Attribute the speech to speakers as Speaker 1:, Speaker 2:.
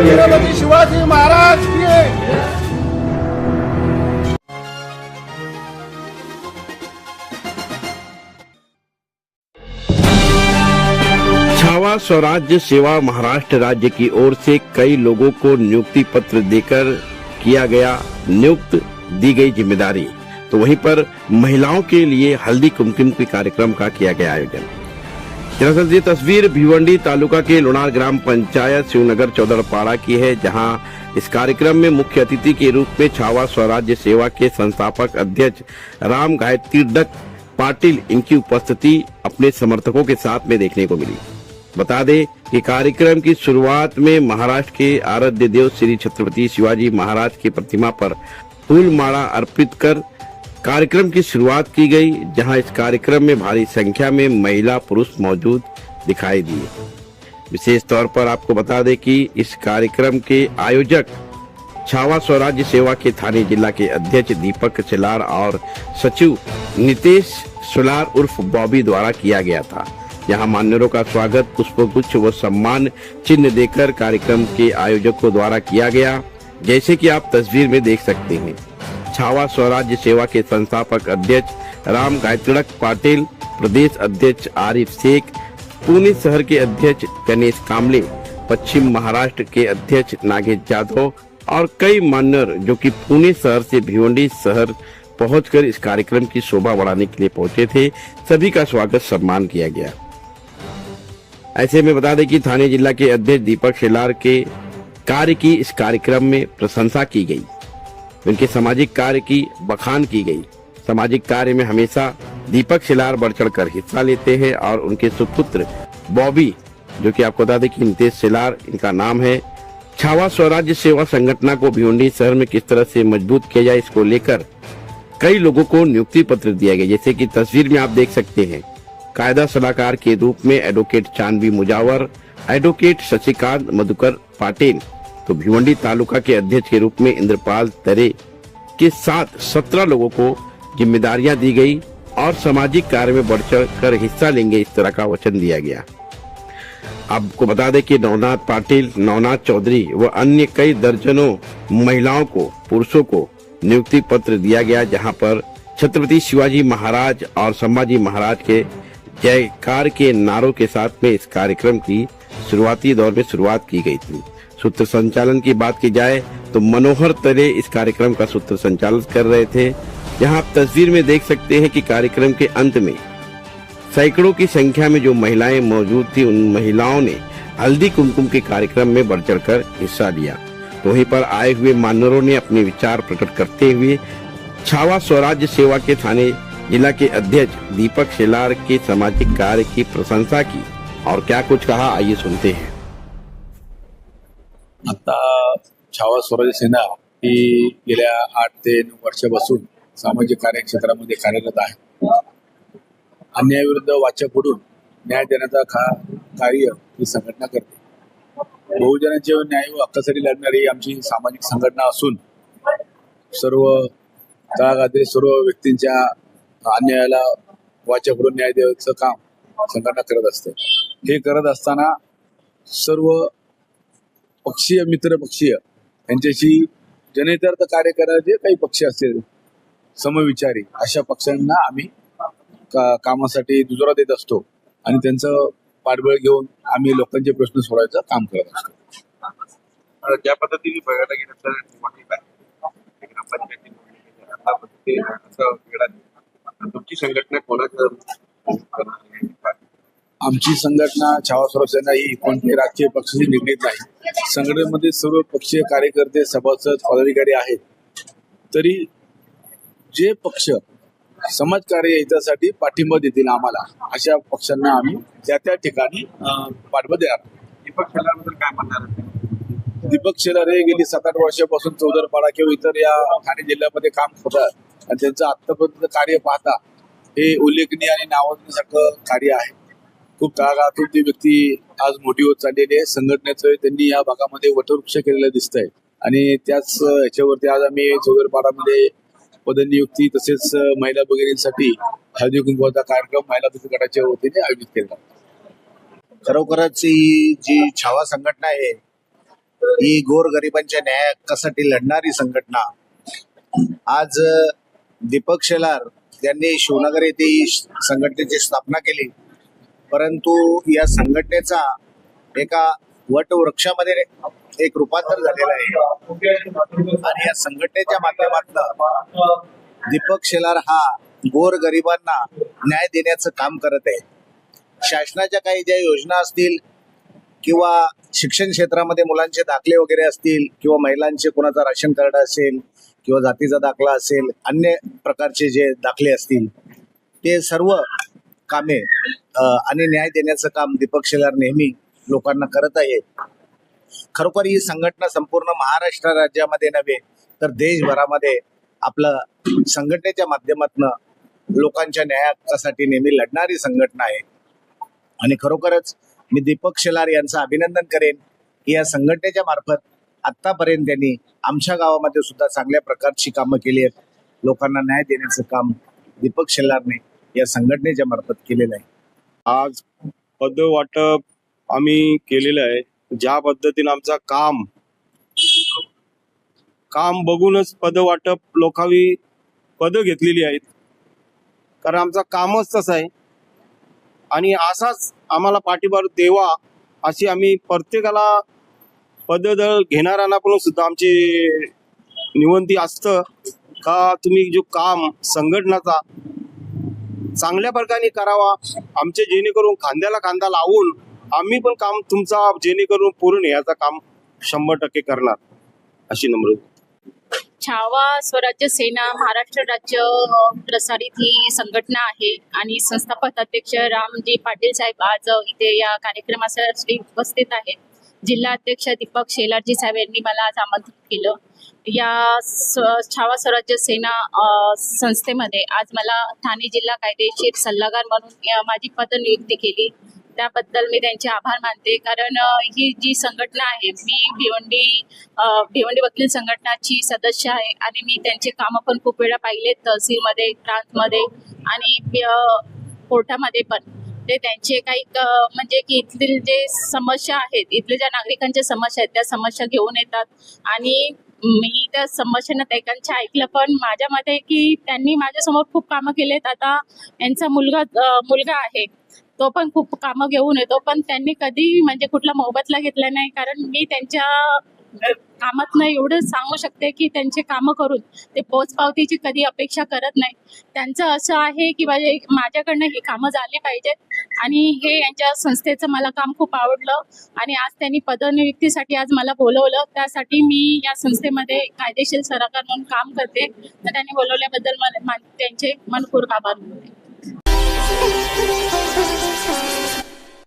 Speaker 1: शिवाजी महाराज की
Speaker 2: छावा स्वराज्य सेवा महाराष्ट्र राज्य की ओर से कई लोगों को नियुक्ति पत्र देकर किया गया, नियुक्त दी गई ज़िम्मेदारी। तो वहीं पर महिलाओं के लिए हल्दी कुमकुम के कार्यक्रम का किया गया आयोजन। दरअसल ये तस्वीर भिवंडी तालुका के लोनार ग्राम पंचायत शिवनगर चौदड़पाड़ा की है, जहाँ इस कार्यक्रम में मुख्य अतिथि के रूप में छावा स्वराज्य सेवा के संस्थापक अध्यक्ष राम गायत्री दत्त पाटिल इनकी उपस्थिति अपने समर्थकों के साथ में देखने को मिली। बता दें कि कार्यक्रम की शुरुआत में महाराष्ट्र के आराध्य देव श्री छत्रपति शिवाजी महाराज की प्रतिमा पर फूल माला अर्पित कर कार्यक्रम की शुरुआत की गई, जहाँ इस कार्यक्रम में भारी संख्या में महिला पुरुष मौजूद दिखाई दिए। विशेष तौर पर आपको बता दें कि इस कार्यक्रम के आयोजक छावा स्वराज्य सेवा के थाने जिला के अध्यक्ष दीपक सिलार और सचिव नितेश सुलार उर्फ़ बॉबी द्वारा किया गया था। यहाँ मान्यवरों का स्वागत, पुष्पगुच्छ व सम्मान चिन्ह देकर कार्यक्रम के आयोजकों द्वारा किया गया। जैसे कि आप तस्वीर में देख सकते हैं। छावा स्वराज्य सेवा के संस्थापक अध्यक्ष राम गायत्रक पाटिल, प्रदेश अध्यक्ष आरिफ शेख, पुणे शहर के अध्यक्ष गणेश कामले, पश्चिम महाराष्ट्र के अध्यक्ष नागेश जाधव और कई मान्यर जो कि पुणे शहर से भिवंडी शहर पहुंचकर इस कार्यक्रम की शोभा बढ़ाने के लिए पहुँचे थे, सभी का स्वागत सम्मान किया गया। ऐसे में बता दें कि थाने जिला के अध्यक्ष दीपक शेलार के कार्य की इस कार्यक्रम में प्रशंसा की गई। उनके सामाजिक कार्य की बखान की गई। सामाजिक कार्य में हमेशा दीपक शिलार बढ़ चढ़ कर हिस्सा लेते हैं और उनके सुपुत्र बॉबी, जो कि आपको बता दें कि नितेश शिलार, इनका नाम है। छावा स्वराज्य सेवा संगठना को भिवंडी शहर में किस तरह से मज़बूत किया जाए, इसको लेकर कई लोगों को नियुक्ति पत्र दिया गया। जैसे कि तस्वीर में आप देख सकते हैं, कायदा सलाहकार के रूप में एडवोकेट चांदवी मुजावर, एडवोकेट शशिकांत मधुकर पाटिल तो भिवंडी तालुका के अध्यक्ष के रूप में इंद्रपाल तरे के साथ सत्रह लोगों को जिम्मेदारियाँ दी गई और सामाजिक कार्य में बढ़ चढ़ कर हिस्सा लेंगे, इस तरह का वचन दिया गया। आपको बता दें कि नवनाथ पाटिल, नवनाथ चौधरी व अन्य कई दर्जनों महिलाओं को, पुरुषों को नियुक्ति पत्र दिया गया, जहाँ पर छत्रपति शिवाजी महाराज और संभाजी महाराज के जयकार के नारों के साथ में इस कार्यक्रम की शुरुआती दौर में शुरुआत की गई थी। सूत्र संचालन की बात की जाए तो मनोहर तरे इस कार्यक्रम का सूत्र संचालन कर रहे थे। यहाँ आप तस्वीर में देख सकते हैं कि कार्यक्रम के अंत में सैकड़ों की संख्या में जो महिलाएँ मौजूद थी, उन महिलाओं ने हल्दी कुमकुम के कार्यक्रम में बढ़ चढ़कर हिस्सा लिया। तो वहीं पर आए हुए मान्यवरों ने अपने विचार प्रकट करते हुए छावा स्वराज्य सेवा के थाने जिला के अध्यक्ष दीपक शेलार के सामाजिक कार्य की प्रशंसा की। और क्या कुछ कहा, आइए सुनते हैं।
Speaker 3: आता छावा स्वराज्य सेना ही गेल्या आठ ते नऊ वर्षापासून सामाजिक कार्यक्षेत्रामध्ये कार्यरत आहे. अन्यायाविरुद्ध वाचा फोडून न्याय देण्याचा खा कार्य ही संघटना करते. बहुजनांचे न्याय व हक्कासाठी लढणारी आमची सामाजिक संघटना असून सर्व तळागातील सर्व व्यक्तींच्या अन्यायाला वाचा फोडून न्याय द्यायचं काम संघटना करत असते. हे करत असताना सर्व पक्षीय मित्र पक्षीय यांच्याशी जनेतर्थ कार्य करायचे काही पक्ष असतील समविचारी अशा पक्षांना आम्ही का- कामासाठी दुजोरा देत असतो. आणि त्यांचं पाठबळ घेऊन आम्ही लोकांचे प्रश्न सोडवायचं काम करत असतो.
Speaker 4: ज्या पद्धतीने बघायला गेलं तर तुमची संघटना कोणाचं
Speaker 3: आमची संघटना छावा सुरक्षेना ही कोणत्याही राजकीय पक्षाशी निगडीत नाही. संघटनेमध्ये सर्व पक्षीय कार्यकर्ते सभासद पदाधिकारी आहेत. तरी जे पक्ष समाजकार्य याच्यासाठी पाठिंबा देतील आम्हाला अशा पक्षांना आम्ही त्या त्या ठिकाणी पाठिंबा देणार
Speaker 4: दीपक शेलारबद्दल काय म्हणणार?
Speaker 3: दीपक शेलार हे गेली सात आठ वर्षापासून चौदरपाडा किंवा इतर या ठाणे जिल्ह्यामध्ये काम करतात आणि त्यांचं आतापर्यंत कार्य पाहता हे उल्लेखनीय आणि नावाजण्यासारखं कार्य आहे. खूप तळागाळातून ती व्यक्ती आज मोठी होत चाललेली आहे. संघटनेचं त्यांनी या भागामध्ये वटवृक्ष केलेलं दिसतंय. आणि त्याच ह्याच्यावरती आज आम्ही चौदरपाडामध्ये पदनियुक्ती तसेच महिला भगिनींसाठी हळदी कुंकवाचा कार्यक्रम महिला बचत गटाच्या वतीने आयोजित केला.
Speaker 5: खरोखरच ही जी छावा संघटना आहे ही गोरगरिबांच्या न्याय हक्कासाठी लढणारी संघटना. आज दीपक शेलार यांनी शिवनगर येथे ही संघटनेची स्थापना केली. परंतु या संघटनेचा एका वटवृक्षामध्ये एक रूपांतर झालेलं आहे. आणि या संघटनेच्या माध्यमातून दीपक शेलार हा गोर गरिबांना न्याय देण्याचं काम करत आहे शासनाच्या काही ज्या योजना असतील किंवा शिक्षण क्षेत्रामध्ये मुलांचे दाखले वगैरे असतील किंवा महिलांचे कोणाचा राशन कार्ड असेल किंवा जातीचा दाखला असेल अन्य प्रकारचे जे दाखले असतील ते सर्व कामे आणि न्याय देण्याचं काम दीपक शेलार नेहमी लोकांना करत आहे. खरोखर ही संघटना संपूर्ण महाराष्ट्र राज्यामध्ये नव्हे तर देशभरामध्ये आपलं संघटनेच्या माध्यमातून लोकांच्या न्यायासाठी नेहमी लढणारी संघटना आहे. आणि खरोखरच मी दीपक शेलार यांचं अभिनंदन करेन की या संघटनेच्या मार्फत आतापर्यंत त्यांनी आमच्या गावामध्ये सुद्धा चांगल्या प्रकारची कामं केली आहेत. लोकांना न्याय देण्याचं काम दीपक शेलारने या संघटनेच्या मार्फत केलेलं आहे.
Speaker 6: आज पद वाटप आम्ही केलेलं आहे. ज्या पद्धतीने आमचा काम काम बघूनच पद वाटप लोकावी पद घेतलेली आहेत. कारण आमचा कामच तसं आहे. आणि असाच आम्हाला पाठिंबा देवा अशी आम्ही प्रत्येकाला पद घेणाऱ्यांना पण सुद्धा आमची निवंती असतं. का तुम्ही जो काम संघटनाचा चांगल्या प्रकारे करावा. आमचे जेणेकरून खांद्याला खांदा लावून आम्ही पण काम तुमचा जेणेकरून पूर्ण याचं काम शंभर टक्के करणार. अशी नम्र
Speaker 7: छावा स्वराज्य सेना महाराष्ट्र राज्य प्रसारित ही संघटना आहे आणि संस्थापक अध्यक्ष रामजी पाटील साहेब आज इथे या कार्यक्रमासाठी उपस्थित आहेत. जिल्हा अध्यक्ष दीपक शेलारजी साहेब यांनी मला आज आमंत्रित केलं. या छावा स्वराज्य सेना संस्थेमध्ये आज मला ठाणे जिल्हा कायदेशीर सल्लागार म्हणून माझी पदनियुक्ती केली. त्याबद्दल मी त्यांचे आभार मानते. कारण ही जी संघटना आहे मी भिवंडी भिवंडी वकील संघटनाची सदस्य आहे आणि मी त्यांचे कामं पण खूप वेळा पाहिले तहसीलमध्ये प्रांतमध्ये आणि कोर्टामध्ये पण. ते त्यांचे काही म्हणजे की इथली जे समस्या आहेत इथले ज्या नागरिकांच्या समस्या आहेत त्या समस्या घेऊन येतात आणि मी त्या समस्यांना त्यांच्या ऐकलं पण माझ्या मते की त्यांनी माझ्यासमोर खूप कामं केलेत. आता यांचा मुलगा मुलगा आहे. तो पण खूप कामं घेऊन येतो पण त्यांनी कधी म्हणजे कुठला मोबदला घेतला नाही. कारण मी त्यांच्या अ, कामातनं एवढं सांगू शकते की त्यांचे कामं करून ते पोचपावतीची कधी अपेक्षा करत नाही. त्यांचं असं आहे की माझे माझ्याकडनं ही कामं झाली पाहिजेत आणि हे यांच्या संस्थेचं मला काम खूप आवडलं आणि आज त्यांनी पदनियुक्तीसाठी आज मला बोलवलं. त्यासाठी मी या संस्थेमध्ये कायदेशीर सरकार म्हणून काम करते. तर त्यांनी बोलवल्याबद्दल मला त्यांचे मनपूर्वक आभार मानते.